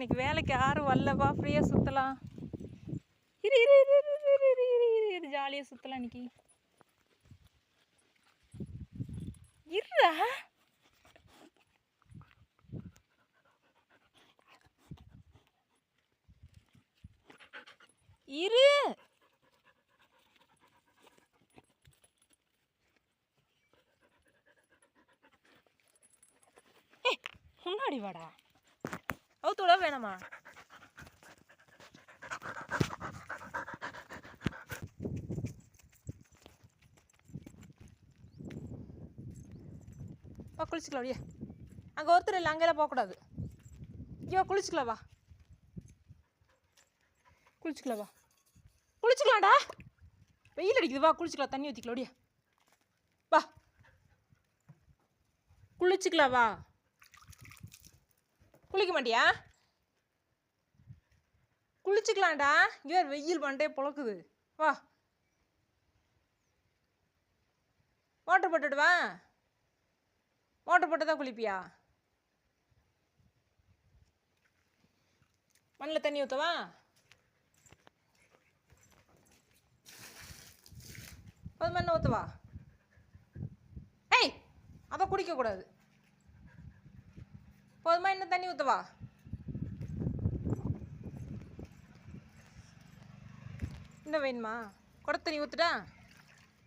இன்னைக்கு வேலைக்கு யாரும் வரலவா ஃப்ரீயாக சுற்றலாம் இரு இரு இரு இரு இரு இரு இரு இரு இரு ஜாலியாக சுற்றலாம் இன்னைக்கு இருடா இரு முன்னாடி வாடா அவுத்து விட வேணாமா வா குளிச்சுக்கலாம் அப்படியே அங்கே ஒருத்தர் இல்லை அங்கெல்லாம் போகக்கூடாது ஐயோ குளிச்சுக்கலாம் வா குளிச்சுக்கலாம் வா குளிச்சுக்கலாம்டா வெயில் அடிக்குது வா குளிச்சுக்கலாம் தண்ணி ஊற்றிக்கலாம் அப்படியே வா குளிச்சுக்கலாம் வா குளிக்க மாட்டியா? குளிச்சுக்கலாம்டா. இங்கே வெயில் பண்ணிட்டே புழக்குது. வா. மோட்டர் போட்டுடுவா மோட்டர் போட்டு தான் குளிப்பியா? மண்ணில் தண்ணி ஊற்றவா அது மண்ணை ஊற்றவா ஏய் அதை குடிக்கக்கூடாது. போதுமா? இன்னும் தண்ணி ஊற்றவா இன்னும் வேணுமா? குட தண்ணி ஊற்றுட்டா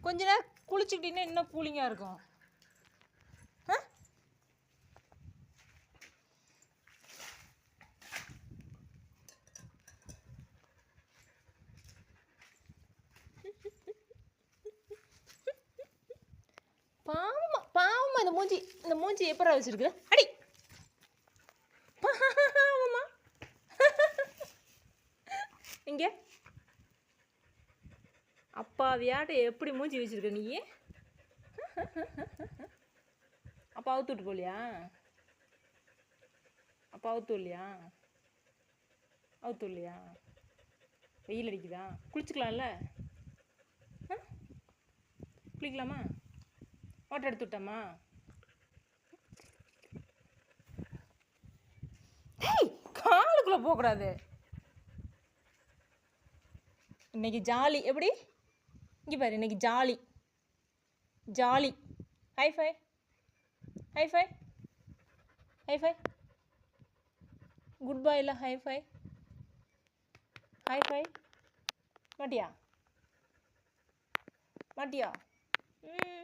கொஞ்ச நேரம் குளிச்சுக்கிட்டீங்கன்னா இன்னும் கூலிங்காக இருக்கும். ஆ பாவமா பாவமா இந்த மூஞ்சி இந்த மூஞ்சி எப்பரா வச்சிருக்கு அடி பாவமா இங்க. அப்பாவியாட்ட எப்படி மூஞ்சி வச்சிருக்க நீ? அப்பா அவுத்துட்டு போலியா? அப்பா அவுத்து இல்லையா அவுத்து இல்லையா வெயில் அடிக்குதா? குளிச்சுக்கலாம்ல? குளிக்கலாமா? ஓட்டை எடுத்து விட்டோமா? காலுக்குள்ளே போகக்கூடாது. இன்னைக்கு ஜாலி. எப்படி? இங்கே பாரு இன்னைக்கு jolly. Jolly. High five high five high five good bye இல்லை ஹை ஃபை ஹை ஃபை மாட்டியா? மாட்டியா? ம்.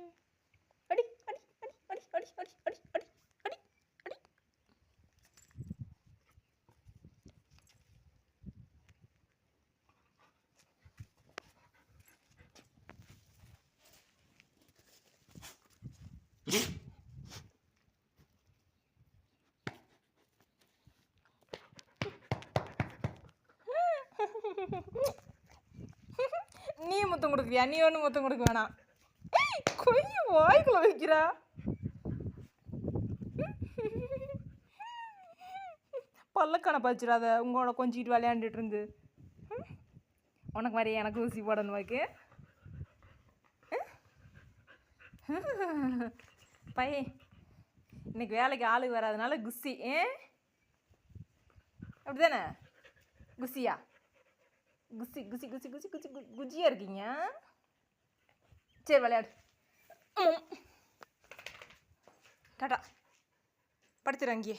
நீ முத்தம் கொடுக்குறியா? நீ ஒன்றும் முத்தம் கொடுக்க வேணாம். ஏய், கொய்ய வாய்க்குள்ள வைக்கிறா. பல்லக்கான பறிச்சிடாத. உங்களோட கொஞ்சிட்டு விளையாண்டுட்டு இருந்து. உனக்கு மாதிரி எனக்கு ஊசி போடணும் வாக்கு பையன் இன்னைக்கு வேலைக்கு ஆளுக்கு வராதனால குஸ்தி ஏ? அப்படி தானே குசியா குசி குசி குசி குசி குசி குஜியாக இருக்கீங்க? சரி விளையாடு. டாடா படுத்துறேன் அங்கேயே.